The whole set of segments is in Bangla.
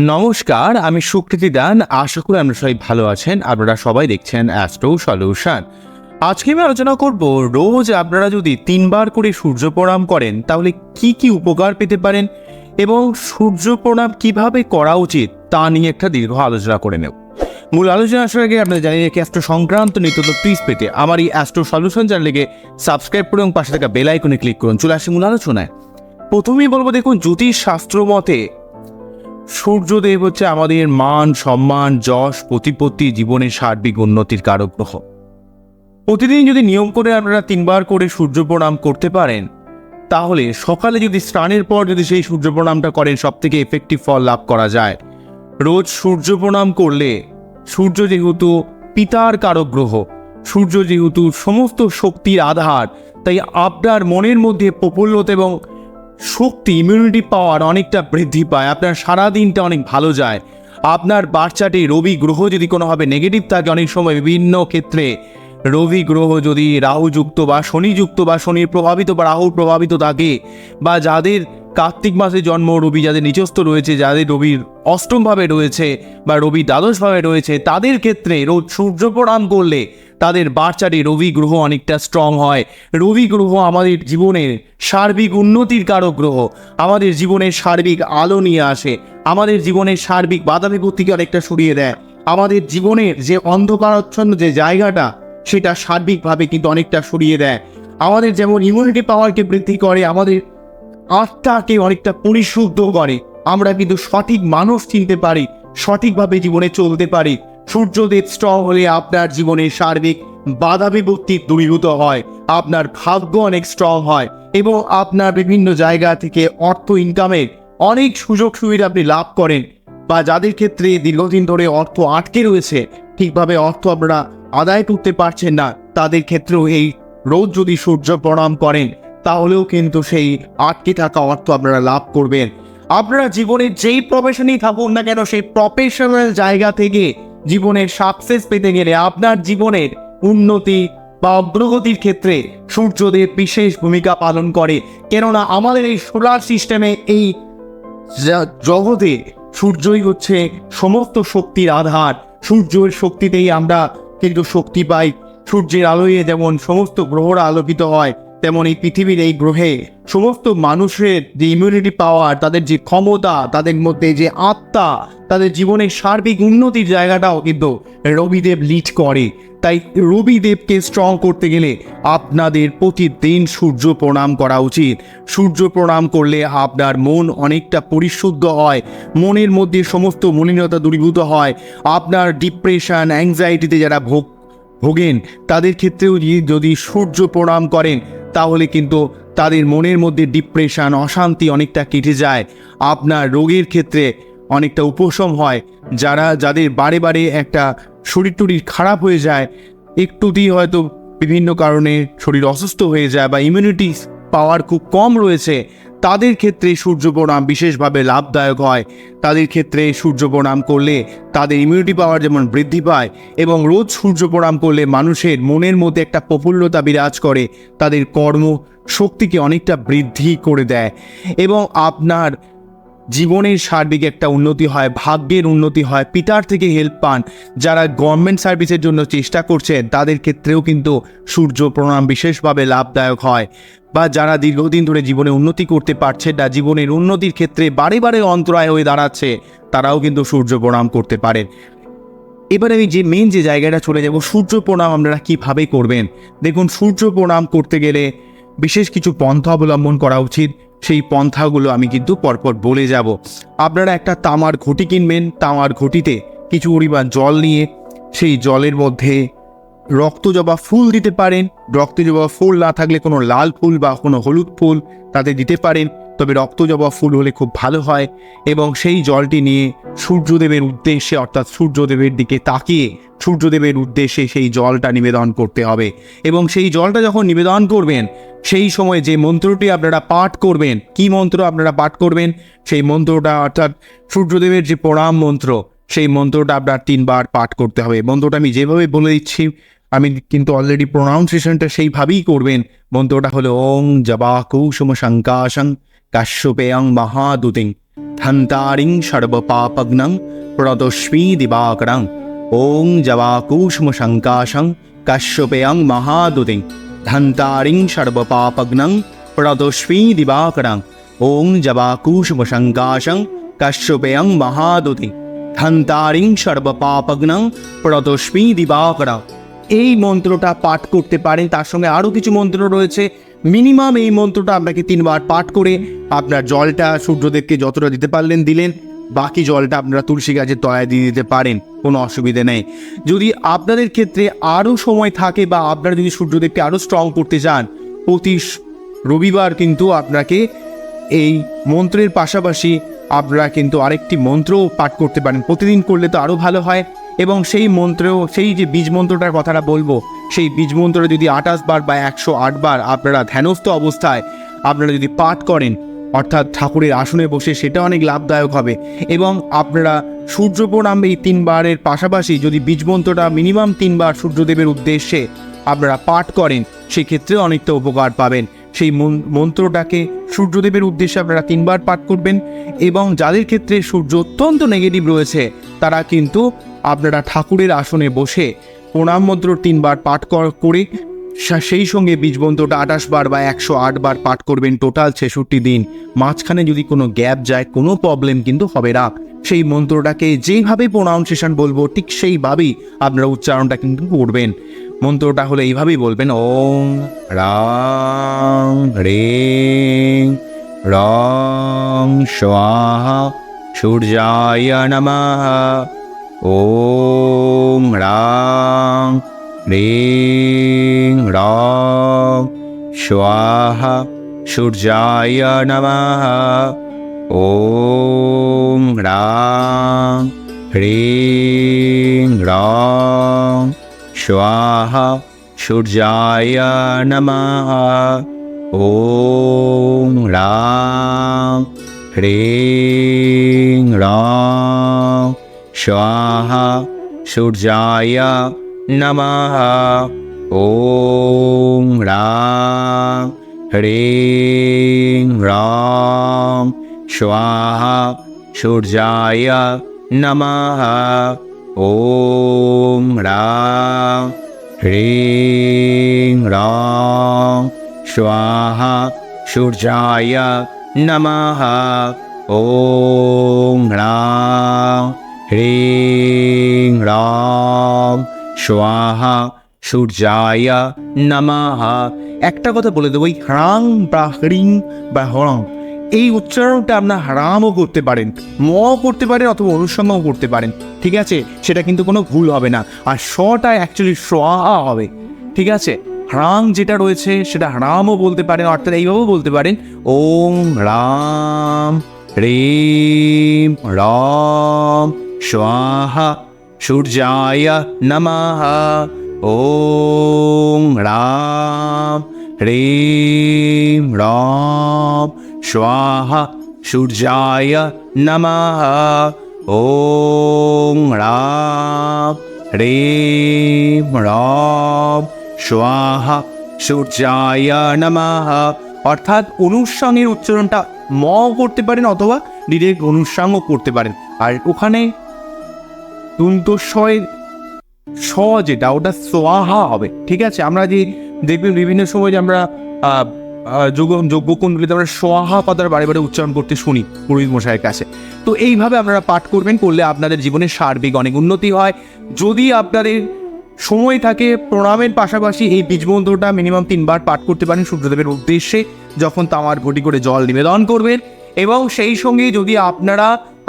নমস্কার, আমি সুকৃতি দান। আশা করি আপনারা সবাই ভালো আছেন। আপনারা সবাই দেখছেন অ্যাস্ট্রো সলিউশন আজকে আমি আলোচনা করব, রোজ আপনারা যদি তিনবার করে সূর্য প্রণাম করেন, তাহলে কি কি উপকার পেতে পারেন? এবং সূর্য প্রণাম কীভাবে করা উচিত, তা নিয়ে একটা দীর্ঘ আলোচনা করে নেব। মূল আলোচনা আসার আগে আপনারা জানিয়ে রেখে অ্যাস্ট্রো সংক্রান্ত নিত্য প্লিজ পেতে আমার এই অ্যাস্ট্রো সলিউশন চ্যানেলকে সাবস্ক্রাইব করুন এবং পাশে থাকা বেল আইকনে ক্লিক করুন। চলে আসি মূল আলোচনায়। প্রথমেই বলব, দেখুন জ্যোতিষ শাস্ত্র মতে সূর্যদেব হচ্ছে আমাদের মান, সম্মান, যশ, প্রতিপত্তি, জীবনের সার্বিক উন্নতির কারক গ্রহ প্রতিদিন যদি নিয়ম করে আপনারা তিনবার করে সূর্য প্রণাম করতে পারেন, তাহলে সকালে যদি স্নানের পর যদি সেই সূর্য প্রণামটা করেন সব থেকে এফেক্টিভ ফল লাভ করা যায়। রোজ সূর্য প্রণাম করলে সূর্য যেহেতু পিতার কারক গ্রহ সূর্য যেহেতু সমস্ত শক্তির আধার, তাই আপনার মনের মধ্যে প্রফুল্লতা এবং শক্তি ইমিউনিটি পাওয়ার অনেকটা বৃদ্ধি পায়, আপনার সারা দিনটা অনেক ভালো যায়। আপনার বাচ্চাটি রবি গ্রহ যদি কোনোভাবে নেগেটিভ থাকে, অনেক সময় বিভিন্ন ক্ষেত্রে রবি গ্রহ যদি রাহুযুক্ত বা শনিযুক্ত বা শনির প্রভাবিত বা রাহুর প্রভাবিত থাকে, বা যাদের কার্তিক মাসে জন্ম, রবি যাদের নিচস্থ রয়েছে, যাদের রবির অষ্টমভাবে রয়েছে বা রবি দ্বাদশভাবে রয়েছে, তাদের ক্ষেত্রে রোজ সূর্য প্রণাম করলে তাদের বাচ্চাটি রবি গ্রহ অনেকটা স্ট্রং হয়। রবি গ্রহ আমাদের জীবনের সার্বিক উন্নতির কারক গ্রহ। আমাদের জীবনের সার্বিক আলো নিয়ে আসে। আমাদের জীবনের সার্বিক বাধা বিপত্তিকে অনেকটা সরিয়ে দেয়। আমাদের জীবনের যে অন্ধকারাচ্ছন্ন যে জায়গাটা, সেটা সার্বিকভাবে কিন্তু অনেকটা সরিয়ে দেয়। আমাদের যেমন ইমিউনিটি পাওয়ারকে বৃদ্ধি করে, আমাদের আত্মাকে অনেকটা পরিশুদ্ধ করে। আমরা কিন্তু সঠিক মানুষ চিনতে পারি, সঠিকভাবে জীবনে চলতে পারি। সূর্যদেব স্ট্রং হলে আপনার জীবনে সার্বিক বাধা বিপত্তি দূরীভূত হয়, আপনার ভাগ্য অনেক স্ট্রং হয় এবং আপনার বিভিন্ন জায়গা থেকে অর্থ ইনকামের অনেক সুযোগ সুবিধা আপনি লাভ করেন বা যাদের ক্ষেত্রে দীর্ঘদিন ধরে অর্থ আটকে রয়েছে, ঠিকভাবে অর্থ আপনারা আদায় করতে পারছেন না, তাদের ক্ষেত্রেও এই রোজ যদি সূর্য প্রণাম করেন, তাহলেও কিন্তু সেই আটকে থাকা অর্থ আপনারা লাভ করবেন। আপনারা জীবনের যেই প্রফেশনেই থাকুন না কেন, সেই প্রফেশনাল জায়গা থেকে জীবনের সাকসেস পেতে গেলে আপনার জীবনের উন্নতি বা অগ্রগতির ক্ষেত্রে সূর্যদেব বিশেষ ভূমিকা পালন করে। কেননা আমাদের এই সোলার সিস্টেমে এই জগতে সূর্যই হচ্ছে সমস্ত শক্তির আধার। সূর্যের শক্তিতেই আমরা কিন্তু শক্তি পাই। সূর্যের আলোয় যেমন সমস্ত গ্রহরা আলোকিত হয় তেমন এই পৃথিবীর এই গ্রহে সমস্ত মানুষের যে ইমিউনিটি পাওয়ার তাদের যে ক্ষমতা, তাদের মধ্যে যে আত্মা, তাদের জীবনের সার্বিক উন্নতির জায়গাটাও কিন্তু রবিদেব লিড করে। তাই রবিদেবকে স্ট্রং করতে গেলে আপনাদের প্রতিদিন সূর্য প্রণাম করা উচিত। সূর্য প্রণাম করলে আপনার মন অনেকটা পরিশুদ্ধ হয়, মনের মধ্যে সমস্ত মলিনতা দূরীভূত হয়, আপনার ডিপ্রেশন অ্যাংজাইটিতে যারা ভোগ, ভোগেন, তাদের ক্ষেত্রেও যদি- সূর্য প্রণাম করেন তাহলে কিন্তু তাদের মনের মধ্যে ডিপ্রেশন অশান্তি অনেকটা কেটে যায়। আপনার রোগের ক্ষেত্রে অনেকটা উপশম হয়। যারা, যাদের বারে বারে একটা শরীর টরির খারাপ হয়ে যায়, একটুতেই হয়তো বিভিন্ন কারণে শরীর অসুস্থ হয়ে যায় বা ইমিউনিটি পাওয়ার খুব কম রয়েছে। তাদের ক্ষেত্রে সূর্য প্রণাম বিশেষভাবে লাভদায়ক হয়। তাদের ক্ষেত্রে সূর্য প্রণাম করলে তাদের ইমিউনিটি পাওয়ার যেমন বৃদ্ধি পায় এবং রোজ সূর্য প্রণাম করলে মানুষের মনের মধ্যে একটা প্রফুল্লতা বিরাজ করে, তাদের কর্ম শক্তিকে অনেকটা বৃদ্ধি করে দেয়। এবং আপনার জীবনের সার্বিক একটা উন্নতি হয়, ভাগ্যের উন্নতি হয়, পিতার থেকে হেল্প পান, যারা গভর্নমেন্ট সার্ভিসের জন্য চেষ্টা করছেন, তাদের ক্ষেত্রেও কিন্তু সূর্য প্রণাম বিশেষভাবে লাভদায়ক হয়। বা যারা দীর্ঘদিন ধরে জীবনে উন্নতি করতে পারছে না, জীবনের উন্নতির ক্ষেত্রে বারে বারে অন্তরায় হয়ে দাঁড়াচ্ছে, তারাও কিন্তু সূর্য প্রণাম করতে পারেন। এবার আমি যে মেন যে জায়গাটা চলে যাব, সূর্য প্রণাম আপনারা কীভাবে করবেন? দেখুন, সূর্য প্রণাম করতে গেলে বিশেষ কিছু পন্থা অবলম্বন করা উচিত। সেই পন্থাগুলো আমি কিন্তু পরপর বলে যাব। আপনারা একটা তামার ঘটি কিনবেন, তামার ঘটিতে কিছু পরিমাণ জল নিয়ে সেই জলের মধ্যে রক্তজবা ফুল দিতে পারেন। রক্তজবা ফুল না থাকলে কোনো লাল ফুল বা কোনো হলুদ ফুল তাতে দিতে পারেন। তবে রক্তজবা ফুল হলে খুব ভালো হয় এবং সেই জলটি নিয়ে সূর্যদেবের উদ্দেশ্যে, অর্থাৎ সূর্যদেবের দিকে তাকিয়ে সূর্যদেবের উদ্দেশ্যে সেই জলটা নিবেদন করতে হবে। এবং সেই জলটা যখন নিবেদন করবেন, সেই সময় যে মন্ত্রটি আপনারা পাঠ করবেন, কি মন্ত্র আপনারা পাঠ করবেন? সেই মন্ত্রটা, অর্থাৎ সূর্যদেবের যে প্রণাম মন্ত্র, সেই মন্ত্রটা আপনার তিনবার পাঠ করতে হবে। মন্ত্রটা আমি যেভাবে বলে দিচ্ছি, আমি কিন্তু অলরেডি প্রোনাউন্সিয়েশনটা সেইভাবেই করবেন। মন্ত্রটা হলো ওং জবা কৌসুম শঙ্কাশং। কাশ্যপেয়ং মহাদুতিং ধন্তারিং সর্বপাপগ্নং প্রদস্মী দিবাকরং ওং জবাকুষ্ম শঙ্কাশং কাশ্যপেয়ং মহাদুতিং ধন্তারিং সর্বপাপগ্নং প্রদস্মী দিবাকরং ওং জবাকুষ্ম শঙ্কাশং কাশ্যপেয়ং মহাদুতিং ধন্তারিং সর্বপাপগ্নং প্রদস্মী দিবাকরং। এই মন্ত্রটা পাঠ করতে পারেন, তার সঙ্গে আরও কিছু মন্ত্র রয়েছে। মিনিমাম এই মন্ত্রটা আপনাকে তিনবার পাঠ করে আপনার জলটা সূর্যদেবকে যতটা দিতে পারলেন দিলেন, বাকি জলটা আপনারা তুলসী গাছের তলায় দিয়ে দিতে পারেন, কোনো অসুবিধে নেই। যদি আপনাদের ক্ষেত্রে আরও সময় থাকে বা আপনারা যদি সূর্যদেবকে আরও স্ট্রং করতে চান, প্রতি রবিবার কিন্তু আপনাকে এই মন্ত্রের পাশাপাশি আপনারা কিন্তু আরেকটি মন্ত্রও পাঠ করতে পারেন। প্রতিদিন করলে তো আরও ভালো হয়। এবং সেই মন্ত্রেও, সেই যে বীজ মন্ত্রটার কথাটা বলব, সেই বীজ মন্ত্রটা যদি আঠাশ বার বা একশো আট বার আপনারা ধ্যানস্থ অবস্থায় আপনারা যদি পাঠ করেন, অর্থাৎ ঠাকুরের আসনে বসে, সেটা অনেক লাভদায়ক হবে। এবং আপনারা সূর্য প্রণাম এই তিনবারের পাশাপাশি যদি বীজ মন্ত্রটা মিনিমাম তিনবার সূর্যদেবের উদ্দেশ্যে আপনারা পাঠ করেন, সেক্ষেত্রে অনেকটা উপকার পাবেন। সেই মন- মন্ত্রটাকে সূর্যদেবের উদ্দেশ্যে আপনারা তিনবার পাঠ করবেন এবং যাদের ক্ষেত্রে সূর্য অত্যন্ত নেগেটিভ রয়েছে, তারা কিন্তু আপনারা ঠাকুরের আসনে বসে প্রণাম মন্ত্র তিনবার পাঠ কর- সেই সঙ্গে বীজ মন্ত্রটা আঠাশ বার বা একশো আট বার পাঠ করবেন। টোটাল ছেষট্টি দিন। মাঝখানে যদি কোনো গ্যাপ যায়, কোনো প্রবলেম কিন্তু হবে না। সেই মন্ত্রটাকে যেভাবে প্রোনাউন্সিয়েশন বলব, ঠিক সেইভাবেই আপনারা উচ্চারণটা কিন্তু করবেন। মন্ত্রটা হলে এইভাবেই বলবেন ওং রাং রেং রং স্বাহা সূর্যায় নমঃ ॐ ह्रां ह्रीं ह्रौं स्वाहा सूर्याय नमः। ॐ ह्रां ह्रीं ह्रौं स्वाहा सूर्याय नमः। ॐ ह्रां ह्रीं ण स्वाह सूर्याय नमः। ॐ ह्रां ह्रीं ह्रां श्वाह सूर्याय नमः। ॐ ह्रां ह्रीं ह्रां स्वाह सूर्याय नमः। ॐ ह्रां হ্রিং রং স্বাহা সূর্যায় নমঃ একটা কথা বলে দেবো, এই হ্রাং বা হ্রিং বা হরং এই উচ্চারণটা আপনার হারামও করতে পারেন ম করতে পারেন অথবা অনুসঙ্গও করতে পারেন, ঠিক আছে? সেটা কিন্তু কোনো ভুল হবে না। আর শটা অ্যাকচুয়ালি সোয়া হবে, ঠিক আছে? হ্রাং যেটা রয়েছে সেটা হ্রামও বলতে পারেন, অর্থাৎ এইভাবেও বলতে পারেন, ওম রাম, রেম রম। স্বাহা সূর্যায় নমঃ ওং রাম হ্রিম রম স্বাহা সূর্যায় নমঃ ওং রাম হ্রিম রম স্বাহা সূর্যায় নমঃ অর্থাৎ অনুষঙ্গের উচ্চারণটা ম করতে পারেন অথবা ডিরেক্ট অনুষঙ্গও করতে পারেন। আর ওখানে তুন্তস্বয়ের স যেটা ওটা সোয়াহা হবে। ঠিক আছে? আমরা যে দেখবেন বিভিন্ন সময় যে আমরা যোগ যজ্ঞকুণ্ডলিতে আমরা সোয়াহা কথার বারে বারে উচ্চারণ করতে শুনি পুরোহিত মশাইয়ের কাছে। তো এইভাবে আপনারা পাঠ করবেন, করলে আপনাদের জীবনে সার্বিক অনেক উন্নতি হয়। যদি আপনাদের সময় থাকে, প্রণামের পাশাপাশি এই বীজমন্ত্রটা মিনিমাম তিনবার পাঠ করতে পারেন সূর্যদেবের উদ্দেশ্যে, যখন তামার ঘটি করে জল নিবেদন করবেন। এবং সেই সঙ্গে যদি আপনারা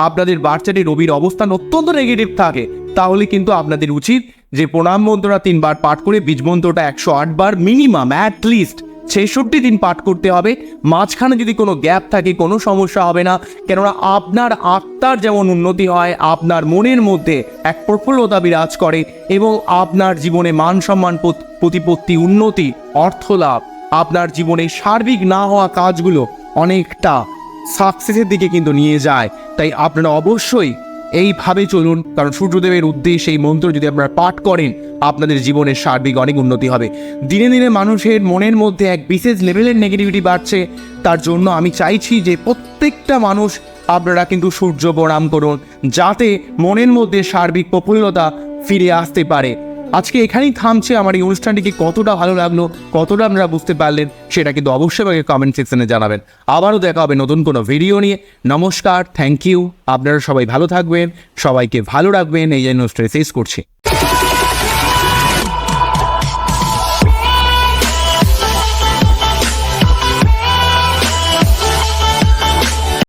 আপনাদের বাচ্চাটির রবির অবস্থান অত্যন্ত নেগেটিভ থাকে। তাহলে কিন্তু আপনাদের উচিত যে প্রণাম মন্ত্রটা তিনবার পাঠ করে বীজ মন্ত্রটা একশো আট বার মিনিমাম অ্যাট লিস্ট ছেষট্টি দিন পাঠ করতে হবে। মাঝখানে যদি কোনো গ্যাপ থাকে, কোনো সমস্যা হবে না। কেননা আপনার আত্মার যেমন উন্নতি হয়, আপনার মনের মধ্যে এক প্রফুল্লতা বিরাজ করে এবং আপনার জীবনে মান সম্মান প্রতিপত্তি, উন্নতি অর্থ লাভ আপনার জীবনে সার্বিক না হওয়া কাজগুলো অনেকটা সাকসেসের দিকে কিন্তু নিয়ে যায়। তাই আপনারা অবশ্যই এইভাবে চলুন, কারণ সূর্যদেবের উদ্দেশ্যে এই মন্ত্র যদি আপনারা পাঠ করেন, আপনাদের জীবনের সার্বিক অনেক উন্নতি হবে। দিনে দিনে মানুষের মনের মধ্যে এক বিশেষ লেভেলের নেগেটিভিটি বাড়ছে। তার জন্য আমি চাইছি যে প্রত্যেকটা মানুষ আপনারা কিন্তু সূর্য প্রণাম করুন, যাতে মনের মধ্যে সার্বিক প্রফুল্লতা ফিরে আসতে পারে। আজকে এখানেই থামছে আমার এই অনুষ্ঠানটিকে কতটা ভালো লাগল, কতটা আপনারা বুঝতে পারলেন, সেটা কিন্তু অবশ্যই আমাকে কমেন্ট সেকশনে জানাবেন। আবারও দেখা হবে নতুন কোনো ভিডিও নিয়ে। নমস্কার থ্যাংক ইউ আপনারা সবাই ভালো থাকবেন, সবাইকে ভালো রাখবেন, এই জন্য শেষ করছি।